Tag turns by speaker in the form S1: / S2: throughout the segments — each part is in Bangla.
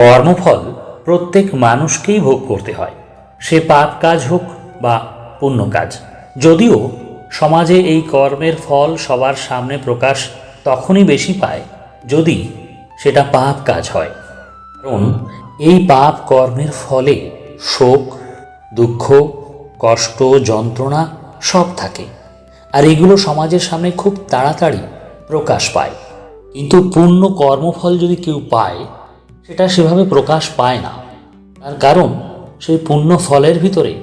S1: কর্মফল প্রত্যেক মানুষকেই ভোগ করতে হয়। সে পাপ কাজ হোক বা পুণ্য কাজ। যদিও সমাজে এই কর্মের ফল সবার সামনে প্রকাশ তখনই বেশি পায় যদি সেটা পাপ কাজ হয়। কারণ এই পাপ কর্মের ফলে শোক, দুঃখ, কষ্ট, যন্ত্রণা সব থাকে। আর এগুলো সমাজের সামনে খুব তাড়াতাড়ি প্রকাশ পায়। কিন্তু পূর্ণ কর্মফল যদি কেউ পায় সেটা সেভাবে প্রকাশ পায় না। তার কারণ, সেই পুণ্য ফলের ভিতরে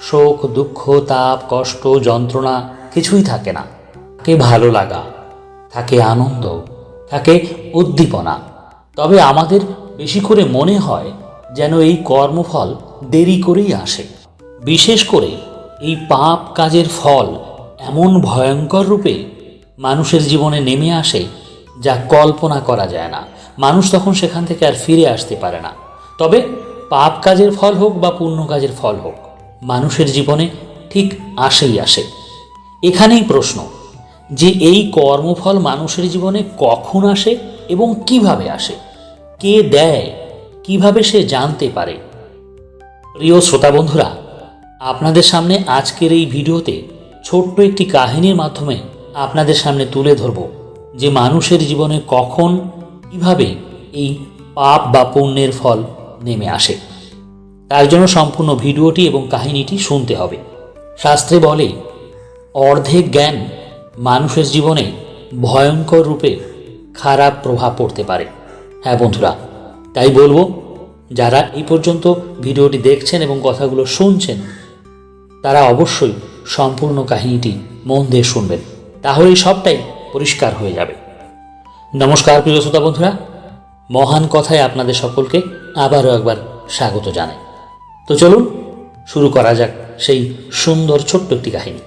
S1: শোক, দুঃখ, তাপ, কষ্ট, যন্ত্রণা কিছুই থাকে না। থাকে ভালো লাগা থাকে আনন্দ থাকে উদ্দীপনা। তবে আমাদের বেশি করে মনে হয় যেন এই কর্মফল দেরি করেই আসে। বিশেষ করে এই পাপ কাজের ফল এমন ভয়ঙ্কর রূপে মানুষের জীবনে নেমে আসে যা কল্পনা করা যায় না। মানুষ তখন সেখান থেকে আর ফিরে আসতে পারে না। তবে পাপ কাজের ফল হোক বা পুণ্য কাজের ফল হোক, মানুষের জীবনে ঠিক আসেই আসে। এখানেই প্রশ্ন, যে এই কর্মফল মানুষের জীবনে কখন আসে এবং কীভাবে আসে? কে দেয়? কীভাবে সে জানতে পারে? প্রিয় শ্রোতা বন্ধুরা, আপনাদের সামনে আজকের এই ভিডিওতে ছোট্ট একটি কাহিনীর মাধ্যমে আপনাদের সামনে তুলে ধরব। যে মানুষের জীবনে কখন, কীভাবে এই পাপ বা পুণ্যের ফল নেমে আসে। তার জন্য সম্পূর্ণ ভিডিওটি এবং কাহিনীটি শুনতে হবে। শাস্ত্রে বলে, অর্ধেক জ্ঞান মানুষের জীবনে ভয়ঙ্কর রূপে খারাপ প্রভাব পড়তে পারে। হ্যাঁ বন্ধুরা, তাই বলব, যারা এই পর্যন্ত ভিডিওটি দেখছেন এবং কথাগুলো শুনছেন, তারা অবশ্যই সম্পূর্ণ কাহিনীটি মন দিয়ে শুনবেন। তাহলেই সবটাই পরিষ্কার হয়ে যাবে। নমস্কার প্রিয় শ্রোতা বন্ধুরা, মহান কথায় আপনাদের সকলকে আবারও একবার স্বাগত জানাই। তো চলুন, শুরু করা যাক সেই সুন্দর ছোট্ট একটি কাহিনী।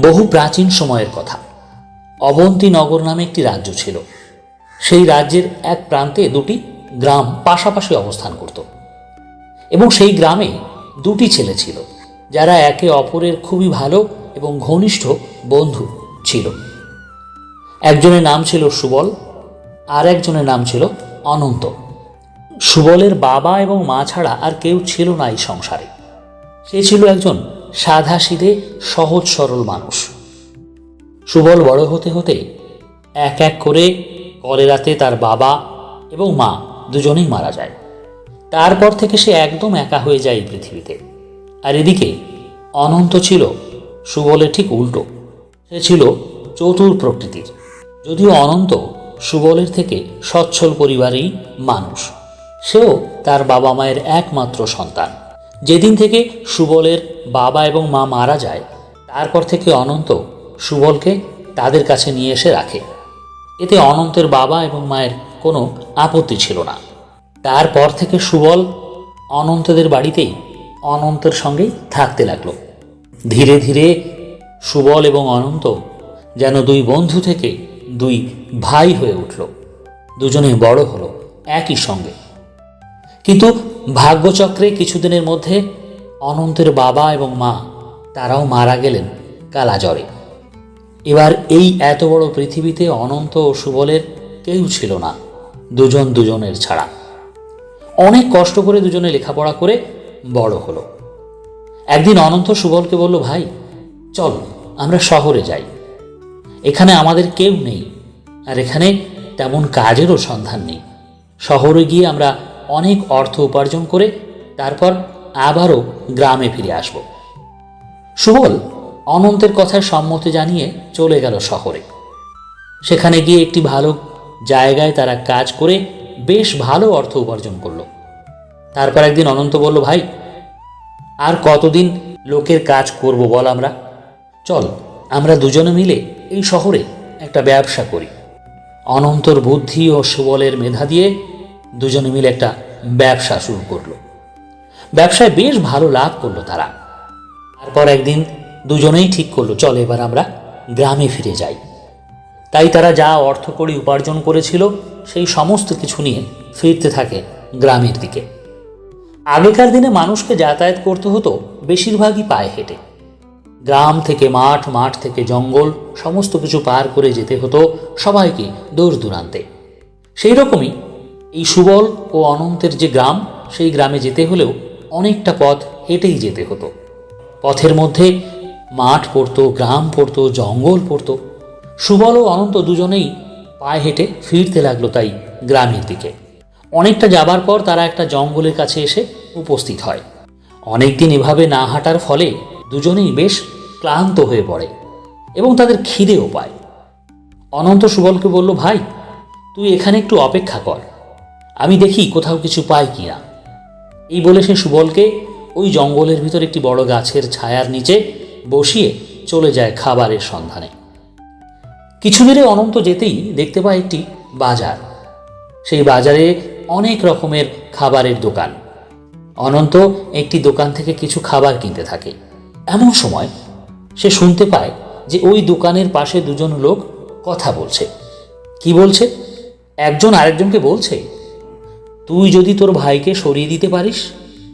S1: বহু প্রাচীন সময়ের কথা। অবন্তী নগর নামে একটি রাজ্য ছিল। সেই রাজ্যের এক প্রান্তে দুটি গ্রাম পাশাপাশি অবস্থান করত। এবং সেই গ্রামে দুটি ছেলে ছিল, যারা একে অপরের খুবই ভালো এবং ঘনিষ্ঠ বন্ধু ছিল। একজনের নাম ছিল সুবল, আর একজনের নাম ছিল অনন্ত। সুবলের বাবা এবং মা ছাড়া আর কেউ ছিল না এই সংসারে। সে ছিল একজন সাধাসিধে সহজ সরল মানুষ। সুবল বড় হতে হতে এক এক করে কলেরাতে তার বাবা এবং মা দুজনেই মারা যায়। তারপর থেকে সে একদম একা হয়ে যায় পৃথিবীতে। আর এদিকে অনন্ত ছিল সুবলের ঠিক উল্টো। সে ছিল চতুর প্রকৃতির। যদিও অনন্ত, সুবলের থেকে সচ্ছল পরিবারেই মানুষ। সেও তার বাবা মায়ের একমাত্র সন্তান। যেদিন থেকে সুবলের বাবা এবং মা মারা যায়, তারপর থেকে অনন্ত সুবলকে তাদের কাছে নিয়ে এসে রাখে। এতে অনন্তের বাবা এবং মায়ের কোনো আপত্তি ছিল না। তারপর থেকে সুবল অনন্তদের বাড়িতেই অনন্তের সঙ্গেই থাকতে লাগল। ধীরে ধীরে সুবল এবং অনন্ত যেন দুই বন্ধু থেকে দুই ভাই হয়ে উঠল। দুজনেই বড় হলো, একই সঙ্গে। কিন্তু ভাগ্যচক্রে কিছুদিনের মধ্যে অনন্তের বাবা এবং মা, তারাও মারা গেলেন কালাজ্বরে। এবার এই এত বড় পৃথিবীতে অনন্ত ও সুবলের কেউ ছিল না, দুজন দুজনের ছাড়া। অনেক কষ্ট করে দুজনে লেখাপড়া করে বড় হলো। একদিন অনন্ত সুবলকে বলল, ভাই, চল, আমরা শহরে যাই। এখানে আমাদের কেউ নেই, আর এখানে তেমন কাজেরও সন্ধান নেই। শহরে গিয়ে আমরা অনেক অর্থ উপার্জন করে তারপর আবারও গ্রামে ফিরে আসব। সুবল অনন্তের কথায় সম্মতি জানিয়ে চলে গেল শহরে। সেখানে গিয়ে একটি ভালো জায়গায় তারা কাজ করে বেশ ভালো অর্থ উপার্জন করল। তারপর একদিন অনন্ত বলল, ভাই, আর কতদিন লোকের কাজ করব বল আমরা? চল আমরা দুজনে মিলে এই শহরে একটা ব্যবসা করি। অনন্তর বুদ্ধি ও সুবলের মেধা দিয়ে দুজনে মিলে একটা ব্যবসা শুরু করল। ব্যবসায় বেশ ভালো লাভ করল তারা। তারপর একদিন দুজনেই ঠিক করল, চল এবার আমরা গ্রামে ফিরে যাই। তাই তারা যা অর্থ কড়ি উপার্জন করেছিল, সেই সমস্ত কিছু নিয়ে ফিরতে থাকে গ্রামের দিকে। আগেকার দিনে মানুষকে যাতায়াত করতে হতো, বেশিরভাগই পায়ে হেঁটে। গ্রাম থেকে মাঠ মাঠ থেকে জঙ্গল, সমস্ত কিছু পার করে যেতে হতো সবাইকে দূর দূরান্তে। সেই রকমই এই সুবল ও অনন্তের যে গ্রাম, সেই গ্রামে যেতে হলেও অনেকটা পথ হেঁটেই যেতে হতো। পথের মধ্যে মাঠ পড়তো, গ্রাম পড়তো, জঙ্গল পড়তো। সুবল ও অনন্ত দুজনেই পায়ে হেঁটে ফিরতে লাগল তাই গ্রামের দিকে। অনেকটা যাবার পর তারা একটা জঙ্গলের কাছে এসে উপস্থিত হয়। অনেকদিন এভাবে না হাঁটার ফলে দুজনেই বেশ ক্লান্ত হয়ে পড়ে এবং তাদের খিদেও পায়। অনন্ত সুবলকে বলল, ভাই, তুই এখানে একটু অপেক্ষা কর। আমি দেখি কোথাও কিছু পাই কি না এই বলে সে সুবলকে ওই জঙ্গলের ভিতর একটি বড় গাছের ছায়ার নিচে বসিয়ে চলে যায় খাবারের সন্ধানে। কিছু দূরে অনন্ত যেতেই দেখতে পায় একটি বাজার। সেই বাজারে অনেক রকমের খাবারের দোকান। অনন্ত একটি দোকান থেকে কিছু খাবার কিনতে থাকে। এমন সময় সে শুনতে পায় যে ওই দোকানের পাশে দুজন লোক কথা বলছে। কি বলছে? একজন আরেকজনকে বলছে, তুই যদি তোর ভাইকে সরিয়ে দিতে পারিস,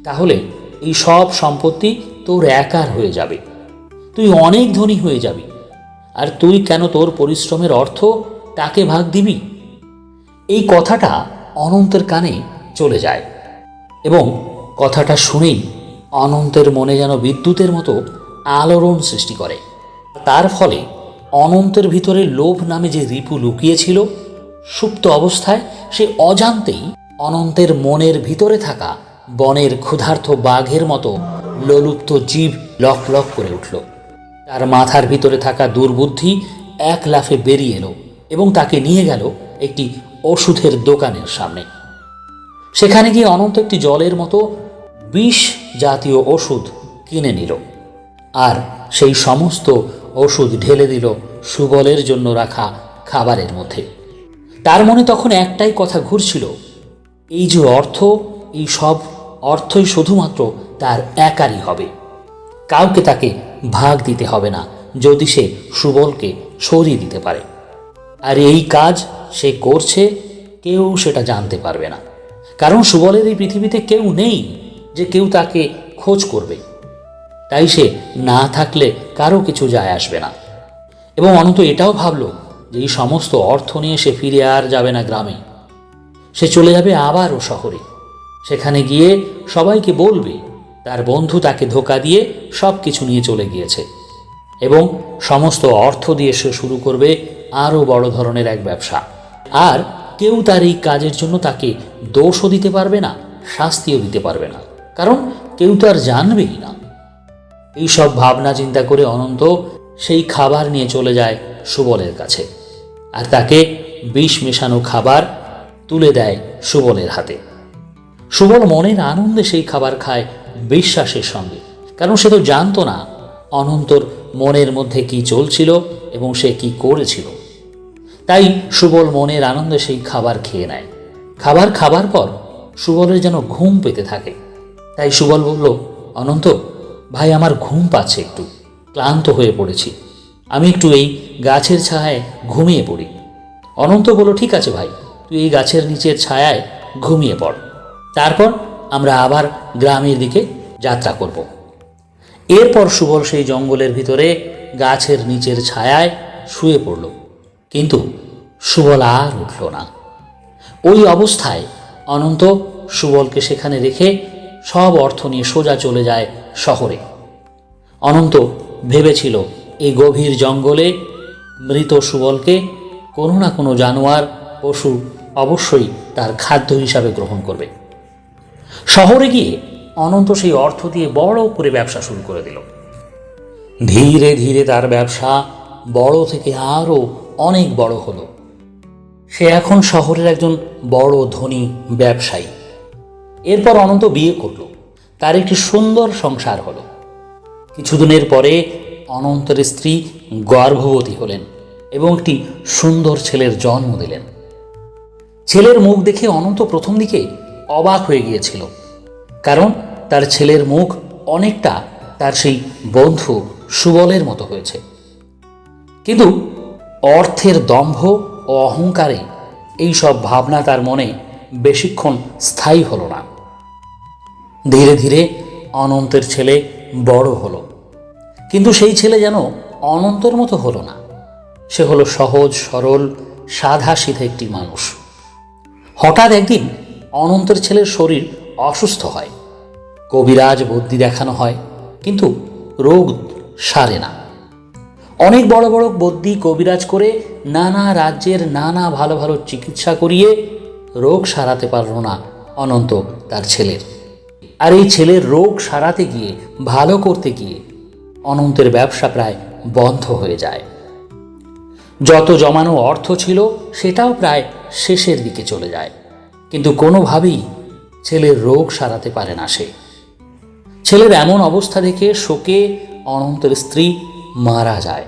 S1: তাহলে এই সব সম্পত্তি তোর একার হয়ে যাবে। তুই অনেক ধনী হয়ে যাবি। আর তুই কেন তোর পরিশ্রমের অর্থ তাকে ভাগ দিবি? এই কথাটা অনন্তের কানে চলে যায় এবং কথাটা শুনেই অনন্তের মনে যেন বিদ্যুতের মতো আলোড়ন সৃষ্টি করে। তার ফলে অনন্তের ভিতরে লোভ নামে যে রিপু লুকিয়েছিল, সুপ্ত অবস্থায় সে অজান্তেই অনন্তের মনের ভিতরে থাকা বনের ক্ষুধার্ত বাঘের মতো লোলুপ্ত জীব লক লক করে উঠল। তার মাথার ভিতরে থাকা দুর্বুদ্ধি এক লাফে বেরিয়ে এলো এবং তাকে নিয়ে গেল একটি ওষুধের দোকানের সামনে। সেখানে গিয়ে অনন্ত একটি জলের মতো বিষ জাতীয় ওষুধ কিনে নিল। আর সেই সমস্ত ওষুধ ঢেলে দিল সুবলের জন্য রাখা খাবারের মধ্যে। তার মনে তখন একটাই কথা ঘুরছিল, এই যে অর্থ, এই সব অর্থই শুধুমাত্র তার একারই হবে। কাউকে তাকে ভাগ দিতে হবে না, যদি সে সুবলকে সরিয়ে দিতে পারে। আর এই কাজ সে করছে, কেউ সেটা জানতে পারবে না। কারণ সুবলের এই পৃথিবীতে কেউ নেই যে কেউ তাকে খোঁজ করবে। তাই সে না থাকলে কারও কিছু যায় আসবে না। এবং অনন্ত এটাও ভাবল যে এই সমস্ত অর্থ নিয়ে সে ফিরে আর যাবে না গ্রামে। সে চলে যাবে আবারও শহরে। সেখানে গিয়ে সবাইকে বলবে, তার বন্ধু তাকে ধোকা দিয়ে সব কিছু নিয়ে চলে গিয়েছে। এবং সমস্ত অর্থ দিয়ে সে শুরু করবে আরও বড় ধরনের এক ব্যবসা। আর কেউ তার এই কাজের জন্য তাকে দোষও দিতে পারবে না, শাস্তিও দিতে পারবে না। কারণ কেউ তো আর জানবেই না। এই সব ভাবনা চিন্তা করে অনন্ত সেই খাবার নিয়ে চলে যায় সুবলের কাছে আর তাকে বিষ মেশানো খাবার তুলে দেয় সুবলের হাতে। সুবল মনের আনন্দে সেই খাবার খায় বিশ্বাসের সঙ্গে। কারণ সে তো জানতো না অনন্তর মনের মধ্যে কি চলছিল এবং সে কি করেছিল। তাই সুবল মনের আনন্দে সেই খাবার খেয়ে নেয়। খাবার খাবার পর সুবলের যেন ঘুম পেতে থাকে। তাই সুবল বলল, অনন্ত, ভাই, আমার ঘুম পাচ্ছে একটু। ক্লান্ত হয়ে পড়েছি। আমি একটু এই গাছের ছায়ায় ঘুমিয়ে পড়ি। অনন্ত বলল, ঠিক আছে ভাই, তুই এই গাছের নিচের ছায়ায় ঘুমিয়ে পড়। তারপর আমরা আবার গ্রামের দিকে যাত্রা করব। এরপর সুবল সেই জঙ্গলের ভিতরে গাছের নিচের ছায়ায় শুয়ে পড়ল। কিন্তু সুবল আর উঠল না। ওই অবস্থায় অনন্ত সুবলকে সেখানে রেখে সব অর্থ নিয়ে সোজা চলে যায় শহরে। অনন্ত ভেবেছিল, এই গভীর জঙ্গলে মৃত সুবলকে কোনো না কোনো জানোয়ার, পশু অবশ্যই তার খাদ্য হিসাবে গ্রহণ করবে। শহরে গিয়ে অনন্ত সেই অর্থ দিয়ে বড় করে ব্যবসা শুরু করে দিল। ধীরে ধীরে তার ব্যবসা বড় থেকে আরও অনেক বড় হলো। সে এখন শহরের একজন বড় ধনী ব্যবসায়ী। এরপর অনন্ত বিয়ে করল। তার একটি সুন্দর সংসার হলো। কিছুদিনের পরে অনন্তের স্ত্রী গর্ভবতী হলেন এবং একটি সুন্দর ছেলের জন্ম দিলেন। ছেলের মুখ দেখে অনন্ত প্রথম দিকে অবাক হয়ে গিয়েছিল, কারণ তার ছেলের মুখ অনেকটা তার সেই বন্ধু সুবলের মতো হয়েছে। কিন্তু অর্থের দম্ভ ও অহংকারে এই সব ভাবনা তার মনে বেশিক্ষণ স্থায়ী হলো না। ধীরে ধীরে অনন্তের ছেলে বড় হলো। কিন্তু সেই ছেলে যেন অনন্তের মতো হলো না। সে হলো সহজ, সরল সাধা সিধে একটি মানুষ। হঠাৎ একদিন অনন্তের ছেলের শরীর অসুস্থ হয়। কবিরাজ বুদ্ধি দেখানো হয়, কিন্তু রোগ সারে না। অনেক বড় বড় বদ্যি কবিরাজ করে নানা রাজ্যের নানা ভালো ভালো চিকিৎসা করিয়ে রোগ সারাতে পারল না অনন্ত তার ছেলের। আর এই ছেলের রোগ সারাতে গিয়ে, ভালো করতে গিয়ে অনন্তের ব্যবসা প্রায় বন্ধ হয়ে যায়। যত জমানো অর্থ ছিল, সেটাও প্রায় শেষের দিকে চলে যায়। কিন্তু কোনোভাবেই ছেলের রোগ সারাতে পারে না সে। ছেলের এমন অবস্থা দেখে শোকে অনন্তের স্ত্রী মারা যায়।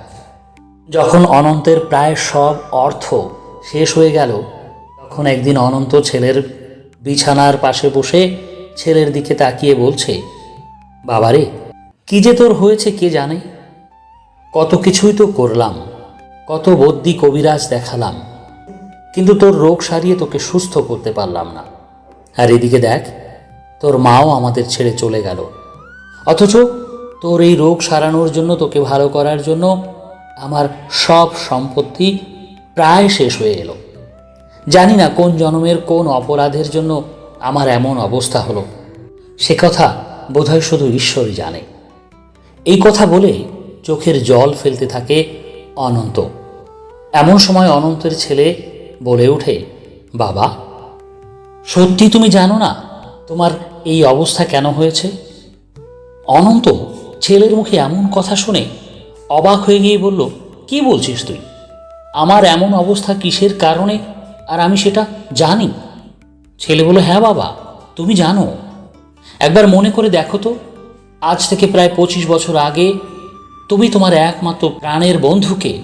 S1: যখন অনন্তের প্রায় সব অর্থ শেষ হয়ে গেল, তখন একদিন অনন্ত ছেলের বিছানার পাশে বসে ছেলের দিকে তাকিয়ে বলছে, বাবারে, কি যে তোর হয়েছে কে জানে? কত কিছুই তো করলাম, কত বদ্যি কবিরাজ দেখালাম, কিন্তু তোর রোগ সারিয়ে তোকে সুস্থ করতে পারলাম না। আর এদিকে দেখ, তোর মাও আমাদের ছেড়ে চলে গেল। অথচ তোর এই রোগ সারানোর জন্য, তোকে ভালো করার জন্য আমার সব সম্পত্তি প্রায় শেষ হয়ে এলো। জানি না কোন জন্মের কোন অপরাধের জন্য আমার এমন অবস্থা হলো। সে কথা বোধহয় শুধু ঈশ্বরই জানে। এই কথা বলে চোখের জল ফেলতে থাকে অনন্ত। এমন সময় অনন্তের ছেলে বলে ওঠে, বাবা, সত্যি তুমি জানো না তোমার এই অবস্থা কেন হয়েছে? অনন্ত ছেলের মুখে এমন কথা শুনে অবাক হয়ে গিয়ে বলল, কি বলছিস তুই? আমার এমন অবস্থা কিসের কারণে? আর আমি সেটা জানি? ছেলে বলল হ্যাঁ বাবা, তুমি জানো। একবার মনে করে দেখো তো, আজ থেকে প্রায় পঁচিশ বছর আগে তুমি তোমার একমাত্র প্রাণের বন্ধুকে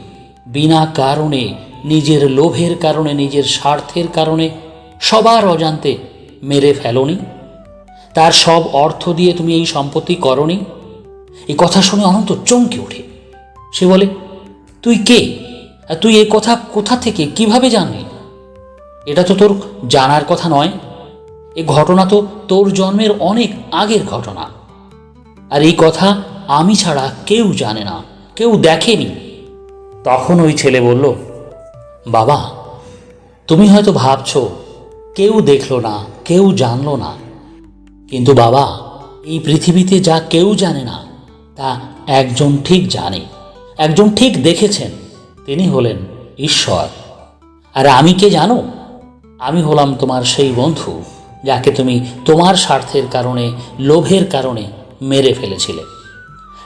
S1: বিনা কারণে, নিজের লোভের কারণে, নিজের স্বার্থের কারণে সবার অজান্তে মেরে ফেলোনি। তার সব অর্থ দিয়ে তুমি এই সম্পত্তি করনি। এই কথা শুনে অনন্ত চমকে ওঠে। সে বলে, তুই কে? তুই এই কথা কোথা থেকে? কীভাবে জানলি? এটা তো তোর জানার কথা নয়। এ ঘটনা তো তোর জন্মের অনেক আগের ঘটনা। আর এই কথা আমি ছাড়া কেউ জানে না, কেউ দেখেনি। তখন ওই ছেলে বলল, বাবা, তুমি হয়তো ভাবছ, কেউ দেখল না, কেউ জানলো না। কিন্তু বাবা, এই পৃথিবীতে যা কেউ জানে না, তা একজন ঠিক জানে, একজন ঠিক দেখেছেন। তিনি হলেন ঈশ্বর। আর আমি কে জানো? আমি হলাম তোমার সেই বন্ধু যাকে তুমি তোমার স্বার্থের কারণে, লোভের কারণে মেরে ফেলেছিলে।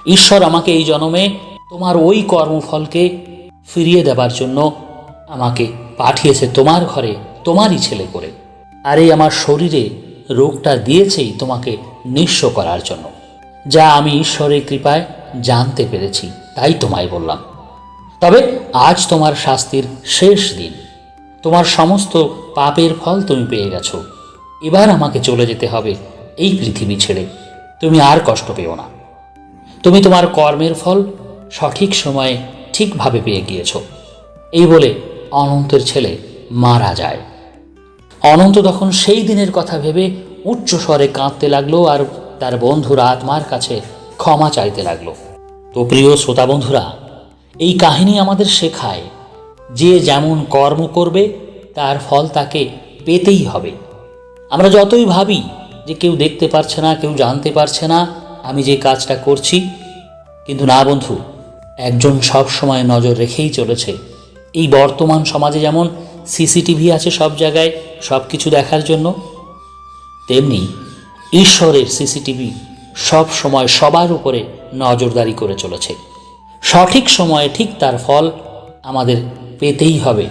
S1: ঈশ্বর আমাকে এই জন্মে তোমার ওই কর্মফলকে ফিরিয়ে দেবার জন্য আমাকে পাঠিয়েছে তোমার ঘরে, তোমারই ছেলে করে। আর এই আমার শরীরে রোগটা দিয়েছেই তোমাকে নিঃস্ব করার জন্য। যা আমি ঈশ্বরের কৃপায় জানতে পেরেছি, তাই তোমায় বললাম। তবে আজ তোমার শাস্তির শেষ দিন। তোমার সমস্ত পাপের ফল তুমি পেয়ে গেছো। এবার আমাকে চলে যেতে হবে এই পৃথিবী ছেড়ে। তুমি আর কষ্ট পেও না। তুমি তোমার কর্মের ফল সঠিক সময়ে ঠিকভাবে পেয়ে গিয়েছ। এই বলে অনন্তের ছেলে মারা যায়। অনন্ত তখন সেই দিনের কথা ভেবে উচ্চ স্বরে কাঁদতে লাগল আর তার বন্ধুরা আত্মার কাছে ক্ষমা চাইতে লাগল। তো প্রিয় শ্রোতা বন্ধুরা, এই কাহিনী আমাদের শেখায় যে যেমন কর্ম করবে, তার ফল তাকে পেতেই হবে। আমরা যতই ভাবি যে কেউ দেখতে পারছে না, কেউ জানতে পারছে না, আমি যে কাজটা করছি, কিন্তু না বন্ধু, একজন সব সময় নজর রেখেই চলেছে। এই বর্তমান সমাজে যেমন সিসিটিভি আছে সব জায়গায় সব কিছু দেখার জন্য, তেমনি ঈশ্বরের সিসিটিভি সব সময় সবার উপরে নজরদারি করে চলেছে। সঠিক সময়ে ঠিক তার ফল আমাদের পেতেই হবে।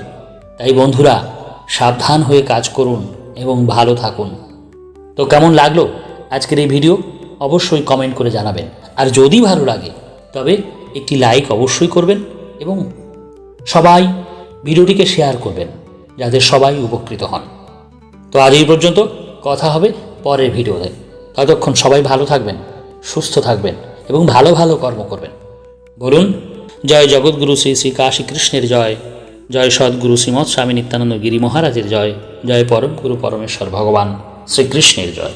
S1: তাই বন্ধুরা, সাবধান হয়ে কাজ করুন এবং ভালো থাকুন। তো কেমন লাগল আজকের এই ভিডিও? অবশ্যই কমেন্ট করে জানাবেন। আর যদি ভালো লাগে, তবে একটি লাইক অবশ্যই করবেন এবং সবাই ভিডিওটিকে শেয়ার করবেন, যাতে সবাই উপকৃত হন। তো আজ এই পর্যন্ত, কথা হবে পরের ভিডিওতে। ততক্ষণ সবাই ভালো থাকবেন, সুস্থ থাকবেন এবং ভালো ভালো কর্ম করবেন। বলুন জয় জগৎগুরু শ্রী শ্রী কাশী কৃষ্ণের জয়। জয় সদ্গুরু শ্রীমৎ স্বামী নিত্যানন্দ গিরি মহারাজের জয়। জয় পরম গুরু পরমেশ্বর ভগবান শ্রীকৃষ্ণের জয়।